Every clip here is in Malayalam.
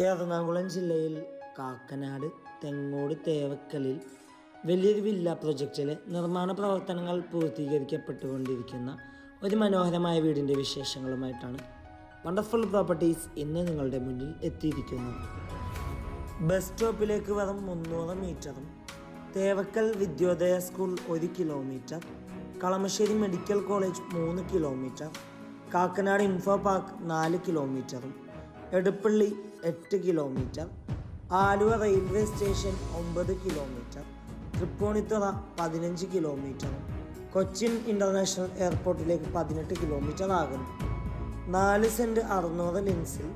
എറണാകുളം ജില്ലയിൽ കാക്കനാട് തെങ്ങോട് തേവക്കലിൽ വലിയൊരു വില്ല പ്രൊജക്റ്റിലെ നിർമ്മാണ പ്രവർത്തനങ്ങൾ പൂർത്തീകരിക്കപ്പെട്ടുകൊണ്ടിരിക്കുന്ന ഒരു മനോഹരമായ വീടിന്റെ വിശേഷങ്ങളുമായിട്ടാണ് വണ്ടർഫുൾ പ്രോപ്പർട്ടീസ് ഇന്ന് നിങ്ങളുടെ മുന്നിൽ എത്തിയിരിക്കുന്നു ബസ് സ്റ്റോപ്പിലേക്ക് വെറും മുന്നൂറ് മീറ്ററും തേവക്കൽ വിദ്യോദയ സ്കൂൾ ഒരു കിലോമീറ്റർ കളമശ്ശേരി മെഡിക്കൽ കോളേജ് മൂന്ന് കിലോമീറ്റർ കാക്കനാട് ഇൻഫോ പാർക്ക് നാല് കിലോമീറ്ററും എടുപ്പള്ളി എട്ട് കിലോമീറ്റർ. ആലുവ റെയിൽവേ സ്റ്റേഷൻ ഒമ്പത് കിലോമീറ്റർ. തൃപ്പൂണിത്തുറ പതിനഞ്ച് കിലോമീറ്റർ. കൊച്ചിൻ ഇന്റർനാഷണൽ എയർപോർട്ടിലേക്ക് പതിനെട്ട് കിലോമീറ്റർ ആകുന്നു. നാല് സെന്റ് അറുന്നൂറ് ലിൻസിൽ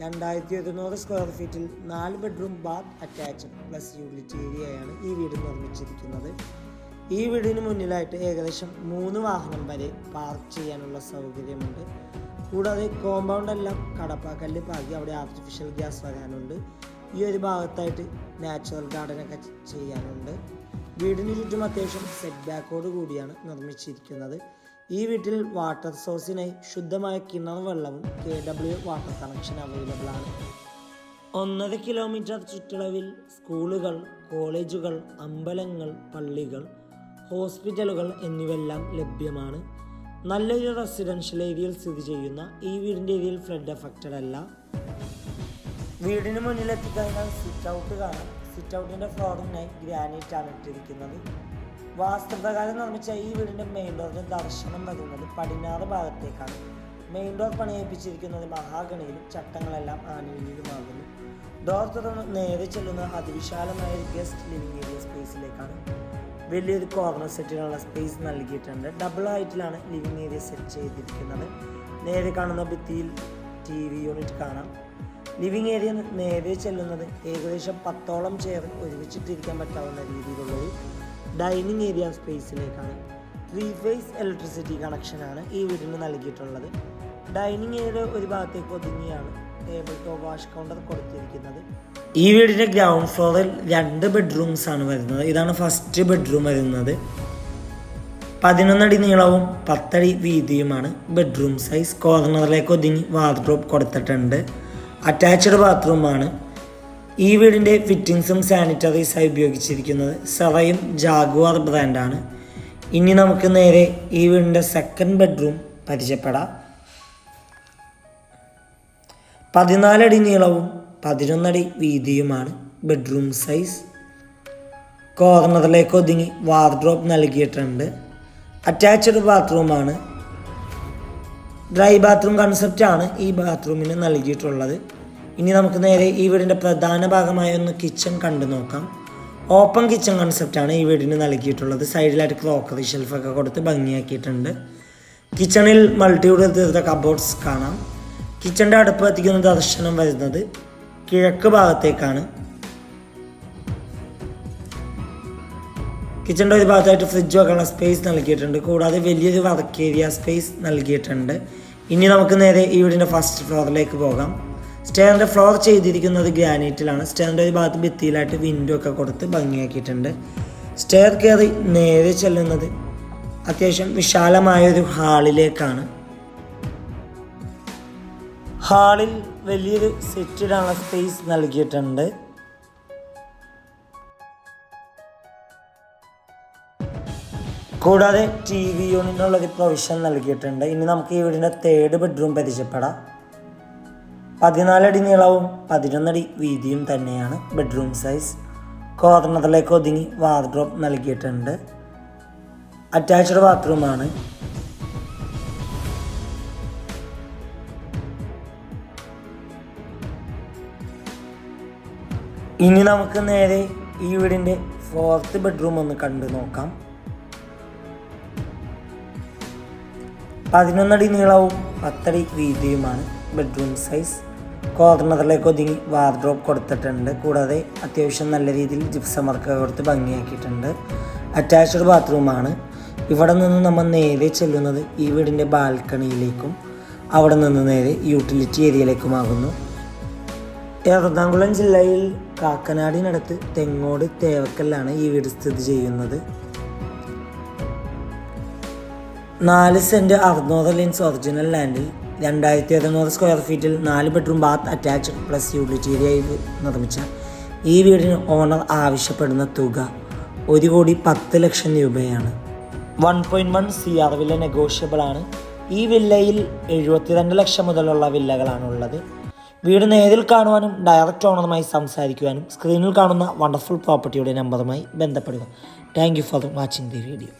രണ്ടായിരത്തി ഒരുന്നൂറ് സ്ക്വയർ ഫീറ്റിൽ നാല് bedroom bath attached plus unit ഏരിയയാണ് ഈ വീട് നിർമ്മിച്ചിരിക്കുന്നത്. ഈ വീടിന് മുന്നിലായിട്ട് ഏകദേശം മൂന്ന് വാഹനം വരെ പാർക്ക് ചെയ്യാനുള്ള സൗകര്യമുണ്ട്. കൂടാതെ കോമ്പൗണ്ട് എല്ലാം കടപ്പാക്കല്ല് പാകി അവിടെ ആർട്ടിഫിഷ്യൽ ഗ്യാസ് വരാനുണ്ട്. ഈ ഒരു ഭാഗത്തായിട്ട് നാച്ചുറൽ ഗാർഡനൊക്കെ ചെയ്യാനുണ്ട്. വീടിന് ചുറ്റും അത്യാവശ്യം സെറ്റ് ബാക്കോട് കൂടിയാണ് നിർമ്മിച്ചിരിക്കുന്നത്. ഈ വീട്ടിൽ വാട്ടർ സോഴ്സിനായി ശുദ്ധമായ കിണർ വെള്ളവും K W water connection available ആണ്. ഒന്നര കിലോമീറ്റർ ചുറ്റളവിൽ സ്കൂളുകൾ കോളേജുകൾ അമ്പലങ്ങൾ പള്ളികൾ ഹോസ്പിറ്റലുകൾ എന്നിവയെല്ലാം ലഭ്യമാണ്. നല്ലൊരു റെസിഡൻഷ്യൽ ഏരിയയിൽ സ്ഥിതി ചെയ്യുന്ന ഈ വീടിന്റെ ഏരിയയിൽ ഫ്ലഡ് എഫക്റ്റഡ് അല്ല. വീടിന് മുന്നിൽ എത്തിക്കഴിഞ്ഞാൽ സിറ്റ് ഔട്ട് കാണാം. സിറ്റ് ഔട്ടിന്റെ ഫ്ലോറിനായി ഗ്രാനൈറ്റ് ആണ് ഇട്ടിരിക്കുന്നത്. വാസ്തുപ്രകാരം നിർമ്മിച്ച ഈ വീടിന്റെ മെയിൻ ഡോറിന്റെ ദർശനം വരുന്നത് പടിഞ്ഞാറ് ഭാഗത്തേക്കാണ്. മെയിൻ ഡോർ പണിയിപ്പിച്ചിരിക്കുന്നത് മഹാഗണിയിലും ചട്ടങ്ങളെല്ലാം ആനുകൂല്യമാകുന്നു. ഡോർ തുറന്ന് നേരെ ചെല്ലുന്ന അതിവിശാലമായ ഗസ്റ്റ് ലിവിംഗ് ഏരിയ സ്പേസിലേക്കാണ് വലിയൊരു കോർണർ സെറ്റിനുള്ള സ്പേസ് നൽകിയിട്ടുണ്ട്. ഡബിൾ ഹൈറ്റിലാണ് ലിവിങ് ഏരിയ സെറ്റ് ചെയ്തിരിക്കുന്നത്. നേരെ കാണുന്ന ഭിത്തിയിൽ ടി വി യൂണിറ്റ് കാണാം. ലിവിങ് ഏരിയ നേരെ ചെല്ലുന്നത് ഏകദേശം പത്തോളം ചെയർ ഒരുമിച്ചിട്ടിരിക്കാൻ പറ്റാവുന്ന രീതിയിലുള്ളൊരു ഡൈനിങ് ഏരിയ സ്പേസിലേക്കാണ് ത്രീ ഫേസ് ഇലക്ട്രിസിറ്റി കണക്ഷനാണ് ഈ വീടിന് നൽകിയിട്ടുള്ളത്. ഡൈനിങ് ഏരിയ ഒരു ഭാഗത്തേക്ക് ഒതുങ്ങിയാണ് ടേബിൾ ടോപ്പ് വാഷ് കൗണ്ടർ കൊടുത്തിരിക്കുന്നത്. ഈ വീടിന്റെ ഗ്രൗണ്ട് ഫ്ലോറിൽ രണ്ട് ബെഡ്റൂംസ് ആണ് വരുന്നത്. ഇതാണ് ഫസ്റ്റ് ബെഡ്റൂം വരുന്നത്. പതിനൊന്നടി നീളവും പത്തടി വീതിയുമാണ് ബെഡ്റൂം സൈസ്. കോർണറിലേക്ക് ഒതുങ്ങി വാർഡ്രോബ് കൊടുത്തിട്ടുണ്ട്. അറ്റാച്ച്ഡ് ബാത്റൂമാണ്. ഈ വീടിന്റെ ഫിറ്റിങ്സും സാനിറ്ററീസായി ഉപയോഗിച്ചിരിക്കുന്നത് സെറയും ജാഗുവാർ ബ്രാൻഡാണ്. ഇനി നമുക്ക് നേരെ ഈ വീടിന്റെ സെക്കൻഡ് ബെഡ്റൂം പരിചയപ്പെടാം. പതിനാലടി നീളവും പതിനൊന്നടി വീതിയുമാണ് ബെഡ്റൂം സൈസ് കോർണറിലേക്ക് ഒതുങ്ങി വാർഡ്രോബ് നൽകിയിട്ടുണ്ട് അറ്റാച്ച്ഡ് ബാത്റൂമാണ് ഡ്രൈ ബാത്റൂം കൺസെപ്റ്റാണ് ഈ ബാത്റൂമിന് നൽകിയിട്ടുള്ളത്. ഇനി നമുക്ക് നേരെ ഈ വീടിന്റെ പ്രധാന ഭാഗമായ ഒന്ന് കിച്ചൺ കണ്ടു നോക്കാം. ഓപ്പൺ കിച്ചൺ കൺസെപ്റ്റാണ് ഈ വീടിന് നൽകിയിട്ടുള്ളത്. സൈഡിലായിട്ട് ക്രോക്കറി ഷെൽഫൊക്കെ കൊടുത്ത് ഭംഗിയാക്കിയിട്ടുണ്ട്. കിച്ചണിൽ മൾട്ടിയുടെ തീർത്ത കബോർഡ്സ് കാണാം. കിച്ചണിന്റെ അടുപ്പ് എത്തിക്കുന്ന ദർശനം വരുന്നത് കിഴക്ക് ഭാഗത്തേക്കാണ്. കിച്ചന്റെ ഒരു ഭാഗത്തായിട്ട് ഫ്രിഡ്ജ് വെക്കാനുള്ള സ്പേസ് നൽകിയിട്ടുണ്ട്. കൂടാതെ വലിയൊരു വർക്ക് ഏരിയ സ്പേസ് നൽകിയിട്ടുണ്ട്. ഇനി നമുക്ക് നേരെ ഈ വീടിന്റെ ഫസ്റ്റ് ഫ്ലോറിലേക്ക് പോകാം. സ്റ്റെയറിന്റെ ഫ്ലോർ ചെയ്തിരിക്കുന്നത് ഗ്രാനൈറ്റിലാണ് സ്റ്റെയറിന്റെ ഒരു ഭാഗത്ത് ഭിത്തിയിലായിട്ട് വിൻഡോ ഒക്കെ കൊടുത്ത് ഭംഗിയാക്കിയിട്ടുണ്ട്. സ്റ്റെയർ കയറി നേരെ ചെല്ലുന്നത് അത്യാവശ്യം വിശാലമായൊരു ഹാളിലേക്കാണ് ഹാളിൽ വലിയൊരു സെറ്റിടാനുള്ള സ്പേസ് നൽകിയിട്ടുണ്ട്. കൂടാതെ ടി വി യൂണിറ്റിനുള്ള ഒരു പ്രൊവിഷൻ നൽകിയിട്ടുണ്ട്. ഇനി നമുക്ക് ഈ വീടിന്റെ തേർഡ് ബെഡ്റൂം പരിചയപ്പെടാം. പതിനാലടി നീളവും പതിനൊന്നടി വീതിയും തന്നെയാണ് ബെഡ്റൂം സൈസ് കോർണറിലേക്ക് ഒതുങ്ങി വാർഡ്രോബ് നൽകിയിട്ടുണ്ട്. അറ്റാച്ച്ഡ് ബാത്റൂമാണ് ഇനി നമുക്ക് നേരെ ഈ വീടിന്റെ ഫോർത്ത് ബെഡ്റൂം ഒന്ന് കണ്ടു നോക്കാം. പതിനൊന്നടി നീളവും പത്തടി വീതിയുമാണ് ബെഡ്റൂം സൈസ് കോർണറിലേക്ക് ഒതുങ്ങി വാർഡ്രോബ് കൊടുത്തിട്ടുണ്ട്. കൂടാതെ അത്യാവശ്യം നല്ല രീതിയിൽ ജിപ്സം വർക്ക് കൊടുത്ത് ഭംഗിയാക്കിയിട്ടുണ്ട്. അറ്റാച്ച്ഡ് ബാത്റൂമാണ് ഇവിടെ നിന്ന് നമ്മൾ നേരെ ചെല്ലുന്നത് ഈ വീടിന്റെ ബാൽക്കണിയിലേക്കും അവിടെ നിന്ന് നേരെ യൂട്ടിലിറ്റി ഏരിയയിലേക്കുമാകുന്നു എറണാകുളം ജില്ലയിൽ കാക്കനാടിനടുത്ത് തെങ്ങോട് തേവക്കല്ലാണ് ഈ വീട് സ്ഥിതി ചെയ്യുന്നത്. നാല് സെന്റ് അറുന്നൂറ് ലിൻസ് ഒറിജിനൽ ലാൻഡിൽ രണ്ടായിരത്തി അറുന്നൂറ് സ്ക്വയർ ഫീറ്റിൽ നാല് bedroom bath attached plus utility ഏരിയയിൽ നിർമ്മിച്ച ഈ വീടിന് ഓണർ ആവശ്യപ്പെടുന്ന തുക ഒരു കോടി പത്ത് ലക്ഷം രൂപയാണ്. One point one C R villa negotiable ആണ് ഈ വില്ലയിൽ എഴുപത്തിരണ്ട് ലക്ഷം മുതലുള്ള വില്ലകളാണ് ഉള്ളത് വീട് നേരിൽ കാണുവാനും ഡയറക്റ്റ് ഓണറുമായി സംസാരിക്കുവാനും സ്ക്രീനിൽ കാണുന്ന വണ്ടർഫുൾ പ്രോപ്പർട്ടിയുടെ നമ്പറുമായി ബന്ധപ്പെടുക. Thank for watching the video